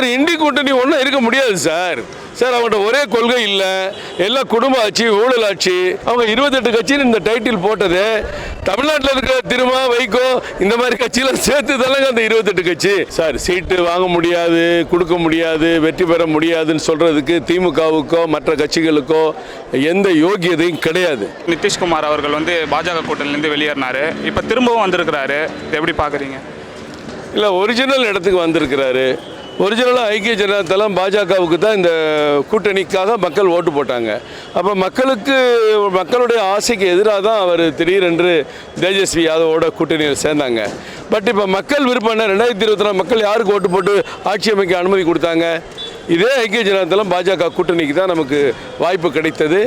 Sir indie கூட்டணி ஒன்றும் இருக்க முடியாது சார். சார் அவங்கள்ட்ட ஒரே கொள்கை இல்லை. எல்லாம் குடும்ப ஆட்சி ஊழல் ஆட்சி அவங்க இருபத்தெட்டு கட்சின்னு இந்த டைட்டில் போட்டது. தமிழ்நாட்டில் இருக்கிற திருமா வைகோ இந்த மாதிரி கட்சியெல்லாம் சேர்த்து தானங்க அந்த இருபத்தெட்டு கட்சி. சார் சீட்டு வாங்க முடியாது கொடுக்க முடியாது வெற்றி பெற முடியாதுன்னு சொல்றதுக்கு திமுகவுக்கோ மற்ற கட்சிகளுக்கோ எந்த யோகியதையும் கிடையாது. நிதிஷ்குமார் அவர்கள் வந்து பாஜக கூட்டணிலேருந்து வெளியேறினாரு. இப்போ திரும்பவும் வந்திருக்கிறாரு. எப்படி பார்க்குறீங்க இல்லை ஒரிஜினல் இடத்துக்கு வந்திருக்கிறாரு. ஒரிஜினலாக ஐக்கிய ஜனதா தளம் பாஜகவுக்கு தான் இந்த கூட்டணிக்காக மக்கள் ஓட்டு போட்டாங்க. அப்போ மக்களுக்கு மக்களுடைய ஆசைக்கு எதிராக தான் அவர் திடீரென்று தேஜஸ்வி யாதவோட கூட்டணியில் சேர்ந்தாங்க. பட் இப்போ மக்கள் விருப்பம் ரெண்டாயிரத்தி இருபத்தி நாலு மக்கள் யாருக்கு ஓட்டு போட்டு ஆட்சி அமைக்க அனுமதி கொடுத்தாங்க? இதே ஐக்கிய ஜனதா தளம் பாஜக கூட்டணிக்கு தான் நமக்கு வாய்ப்பு கிடைத்தது.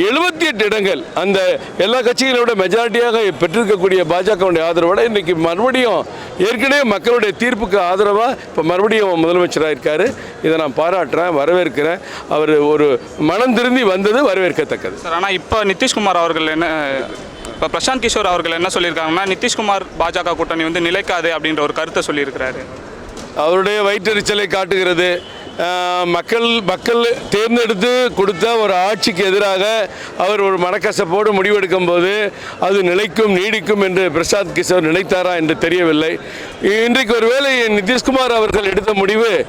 எழுபத்தி எட்டு இடங்கள் அந்த எல்லா கட்சிகளோட மெஜாரிட்டியாக பெற்றிருக்கக்கூடிய பாஜகவுடைய ஆதரவோட இன்னைக்கு மறுபடியும் ஏற்கனவே மக்களுடைய தீர்ப்புக்கு ஆதரவாக இப்போ மறுபடியும் முதலமைச்சராக இருக்காரு. இதை நான் பாராட்டுறேன் வரவேற்கிறேன். அவர் ஒரு மனம் திரும்பி வந்தது வரவேற்கத்தக்கது. சார் ஆனால் இப்போ நிதிஷ்குமார் அவர்கள் என்ன இப்போ பிரசாந்த் கிஷோர் அவர்கள் என்ன சொல்லியிருக்காங்கன்னா நிதிஷ்குமார் பாஜக கூட்டணி வந்து நிலைக்காது அப்படின்ற ஒரு கருத்தை சொல்லியிருக்கிறாரு. அவருடைய வயிற்றெரிச்சலை காட்டுகிறது. மக்கள் மக்கள் தேர்ந்தெடுத்து கொடுத்த ஒரு ஆட்சிக்கு எதிராக அவர் ஒரு மனக்கசப்போடு முடிவெடுக்கும் போது அது நிலைக்கும் நீடிக்கும் என்று பிரசாத் கிஷோர் நினைத்தாரா என்று தெரியவில்லை. இன்றைக்கு ஒருவேளை நிதிஷ்குமார் அவர்கள் எடுத்த முடிவு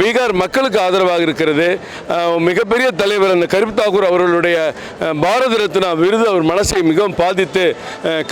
பீகார் மக்களுக்கு ஆதரவாக இருக்கிறது. மிகப்பெரிய தலைவர் அந்த கருப் தாக்கூர் அவர்களுடைய பாரத ரத்னா விருது அவர் மனசை மிகவும் பாதித்து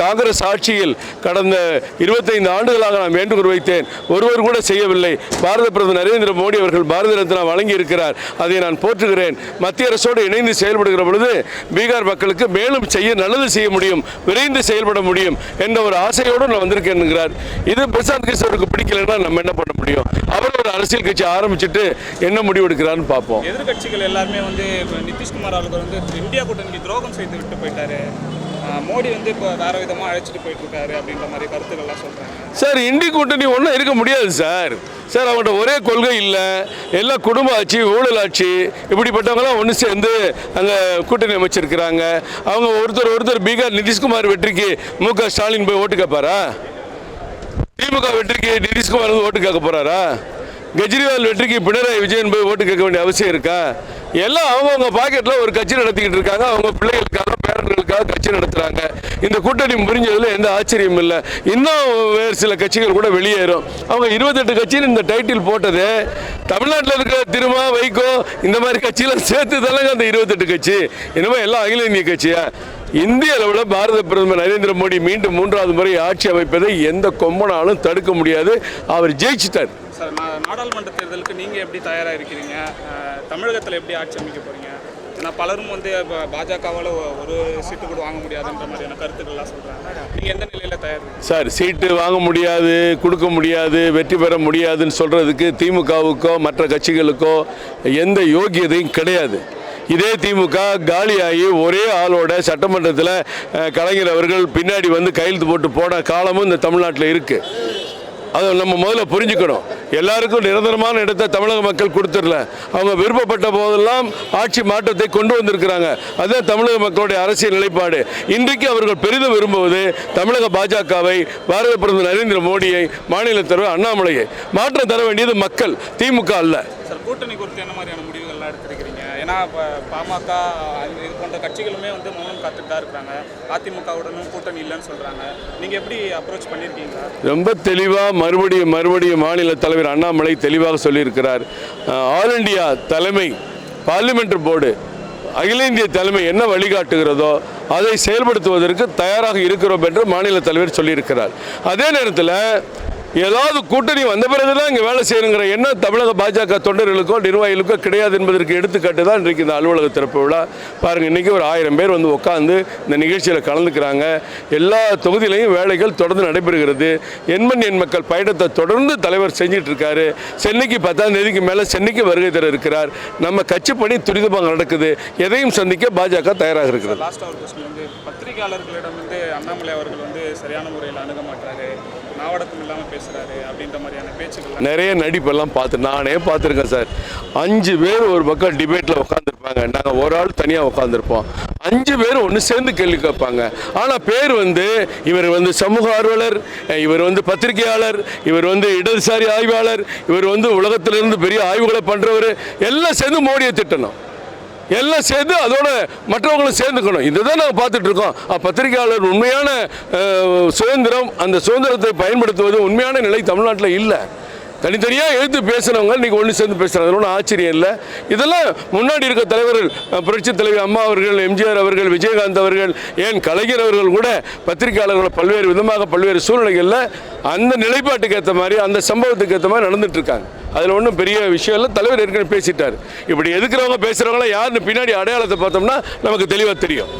காங்கிரஸ் ஆட்சியில் கடந்த இருபத்தைந்து ஆண்டுகளாக நான் வேண்டுகோள் வைத்தேன். ஒருவர் கூட செய்யவில்லை. பாரத பிரதமர் நரேந்திர மோடி அவர்கள் பாரத ரத்னா வழங்கி இருக்கிறார் அதை நான் போற்றுகிறேன். மத்திய அரசோடு இணைந்து செயல்படுகிற பொழுது பீகார் மக்களுக்கு மேலும் செய்ய நல்லது செய்ய முடியும் விரைந்து செயல்பட முடியும் என்ற ஒரு ஆசையோடு நான் வந்திருக்கேன் என்கிறார். இது பிரசாந்த் கிஷோருக்கு பிடிக்கலைன்னா நம்ம என்ன பண்ண முடியும்? அவர் ஒரு அரசியல் கட்சி ஆரம்பிச்சுட்டு என்ன முடிவு எடுக்கிறான்னு பார்ப்போம். எதிர்கட்சிகள் எல்லாருமே வந்து நிதிஷ்குமார் அவர்கள் வந்து இந்தியா கூட்டணிக்கு துரோகம் செய்து விட்டு போயிட்டாரு. மோடி வந்து இப்போ வேற விதமாக அழைச்சிட்டு போயிட்டு இருக்காரு அப்படின்ற மாதிரி கருத்துக்கள்லாம் சொல்கிறாங்க சார் இண்டி கூட்டணி ஒன்றும் இருக்க முடியாது சார். சார் அவங்கள்ட்ட ஒரே கொள்கை இல்லை. எல்லாம் குடும்ப ஆட்சி ஊழல் ஆட்சி இப்படிப்பட்டவங்களாம் ஒன்று சேர்ந்து அங்கே கூட்டணி அமைச்சிருக்கிறாங்க. அவங்க ஒருத்தர் ஒருத்தர் பீகார் நிதிஷ்குமார் வெற்றிக்கு மு க ஸ்டாலின் போய் ஓட்டு கேட்பாரா திமுக வெற்றிக்கு நிதிஷ்குமார் வந்து ஓட்டு கேட்க போகிறாரா கெஜ்ரிவால் வெற்றிக்கு பினராயி விஜயன் போய் ஓட்டு கேட்க வேண்டிய அவசியம் இருக்கா? எல்லாம் அவங்கவுங்க பாக்கெட்டில் ஒரு கட்சி நடத்திக்கிட்டு இருக்காங்க. அவங்க பிள்ளைகளுக்காக பேரன்களுக்காக கட்சி நடத்துறாங்க. இந்த கூட்டணி புரிஞ்சதுல எந்த ஆச்சரியமும் இல்லை. இன்னும் வேறு சில கட்சிகள் கூட வெளியேறும். அவங்க இருபத்தெட்டு கட்சின்னு இந்த டைட்டில் போட்டது. தமிழ்நாட்டில் இருக்கிற திருமா வைகோ இந்த மாதிரி கட்சியெல்லாம் சேர்த்து தானங்க அந்த இருபத்தெட்டு கட்சி. என்னமோ எல்லாம் அகில இந்திய கட்சியா? இந்திய அளவில் பாரத பிரதமர் நரேந்திர மோடி மீண்டும் மூன்றாவது முறை ஆட்சி அமைப்பதை எந்த கொம்பனாலும் தடுக்க முடியாது. அவர் ஜெயிச்சிட்டார். சார் நாடாளுமன்ற தேர்தலுக்கு நீங்கள் எப்படி தயாராக இருக்கிறீங்க? தமிழகத்தில் எப்படி ஆட்சி அமைக்க போகிறீங்க ஏன்னா பலரும் வந்து இப்போ பாஜகவால் ஒரு சீட்டு கூட வாங்க முடியாதுன்ற மாதிரியான கருத்துக்கள்லாம் சொல்கிறாங்க நீங்கள் எந்த நிலையில் தயார்? சார் சீட்டு வாங்க முடியாது கொடுக்க முடியாது வெற்றி பெற முடியாதுன்னு சொல்கிறதுக்கு திமுகவுக்கோ மற்ற கட்சிகளுக்கோ எந்த யோகியதையும் கிடையாது. இதே திமுக காலியாகி ஒரே ஆளோட சட்டமன்றத்தில் கலைஞர் அவர்கள் பின்னாடி வந்து கையெழுத்து போட்டு போன காலமும் இந்த தமிழ்நாட்டில் இருக்குது அதை நம்ம முதல்ல புரிஞ்சுக்கணும். எல்லாருக்கும் நிரந்தரமான இடத்தை தமிழக மக்கள் கொடுத்துடல. அவங்க விருப்பப்பட்ட போதெல்லாம் ஆட்சி மாற்றத்தை கொண்டு வந்திருக்கிறாங்க. அதுதான் தமிழக மக்களுடைய அரசியல் நிலைப்பாடு. இன்றைக்கு அவர்கள் பெரிதும் விரும்புவது தமிழக பாஜகவை பாரத பிரதமர் நரேந்திர மோடியை மாநில தலைவர் அண்ணாமலையை. மாற்றம் தர வேண்டியது மக்கள் திமுக அல்ல. கூட்டணி குறித்து என்ன மாதிரியான ஏன்னா இப்போ பாமக இது போன்ற கட்சிகளுமே வந்து மௌனம் காத்துட்டு தான் இருக்கிறாங்க. அதிமுகவுடனும் கூட்டணி இல்லைன்னு சொல்கிறாங்க நீங்கள் எப்படி அப்ரோச் பண்ணியிருக்கீங்களா ரொம்ப தெளிவாக மறுபடியும் மறுபடியும் மாநில தலைவர் அண்ணாமலை தெளிவாக சொல்லியிருக்கிறார். ஆல் இந்தியா தலைமை பார்லிமெண்ட் போர்டு அகில இந்திய தலைமை என்ன வழிகாட்டுகிறதோ அதை செயல்படுத்துவதற்கு தயாராக இருக்கிறோம் என்று மாநில தலைவர் சொல்லியிருக்கிறார். அதே நேரத்தில் ஏதாவது கூட்டணி வந்த பிறகுதான் இங்கே வேலை செய்யணுங்கிற எண்ணம் தமிழக பாஜக தொண்டர்களுக்கோ நிர்வாகிகளுக்கோ கிடையாது என்பதற்கு எடுத்துக்காட்டு தான் இன்றைக்கு இந்த அலுவலக திறப்பு விழா. பாருங்கள் இன்றைக்கி ஒரு ஆயிரம் பேர் வந்து உட்காந்து இந்த நிகழ்ச்சியில் கலந்துக்கிறாங்க. எல்லா தொகுதியிலையும் வேலைகள் தொடர்ந்து நடைபெறுகிறது. எண்மண் எண் மக்கள் பயணத்தை தொடர்ந்து தலைவர் செஞ்சிட்டு இருக்காரு சென்னைக்கு பத்தாம் தேதிக்கு மேலே சென்னைக்கு வருகை தர இருக்கிறார். நம்ம கட்சி பணி துரிதமாக நடக்குது. எதையும் சந்திக்க பாஜக தயாராக இருக்கிறது. பத்திரிகையாளர்களிடம் வந்து அண்ணாமலை அவர்கள் வந்து சரியான முறையில் அணுக மாட்டாரு. நாவடக்கம் இல்லாமல் பேசுகிறாரு அப்படின்ற மாதிரியான பேச்சுக்கள் நிறைய நடிப்பெல்லாம் பார்த்து நானே பார்த்துருக்கேன் சார். அஞ்சு பேர் ஒரு பக்கம் டிபேட்டில் உட்காந்துருப்பாங்க நாங்கள் ஒரு ஆள் தனியாக உட்காந்துருப்போம் அஞ்சு பேர் ஒன்று சேர்ந்து கேள்வி கேட்பாங்க. ஆனால் பேர் வந்து இவர் வந்து சமூக ஆர்வலர் இவர் வந்து பத்திரிகையாளர் இவர் வந்து இடதுசாரி ஆய்வாளர் இவர் வந்து உலகத்திலிருந்து பெரிய ஆய்வுகளை பண்ணுறவர் எல்லாம் சேர்ந்து மோடியை திட்டணும். எல்லாம் சேர்ந்து அதோட மற்றவங்களும் சேர்ந்துக்கணும். இதுதான் நாங்கள் பார்த்துட்டு இருக்கோம் பத்திரிகையாளர் உண்மையான சுதந்திரம் அந்த சுதந்திரத்தை பயன்படுத்துவது உண்மையான நிலை தமிழ்நாட்டில் இல்லை. தனித்தனியாக எழுத்து பேசினவங்க இன்னைக்கு ஒன்று சேர்ந்து பேசுகிறாங்க அதில் ஒன்றும் ஆச்சரியம் இல்லை. இதெல்லாம் முன்னாடி இருக்க தலைவர்கள் புரட்சி தலைவர் அம்மா அவர்கள் எம்ஜிஆர் அவர்கள் விஜயகாந்த் அவர்கள் ஏன் கலைஞர் அவர்கள் கூட பத்திரிகையாளர்களை பல்வேறு விதமாக பல்வேறு சூழ்நிலைகளில் அந்த நிலைப்பாட்டுக்கு ஏற்ற மாதிரி அந்த சம்பவத்துக்கு ஏற்ற மாதிரி நடந்துட்டு இருக்காங்க. அதில் ஒன்றும் பெரிய விஷயம் இல்லை. தலைவர் ஏற்கனவே பேசிட்டார். இப்படி எதுக்குறவங்க பேசுகிறவங்களாம் யாருன்னு பின்னாடி அடையாளத்தை பார்த்தோம்னா நமக்கு தெளிவாக தெரியும்.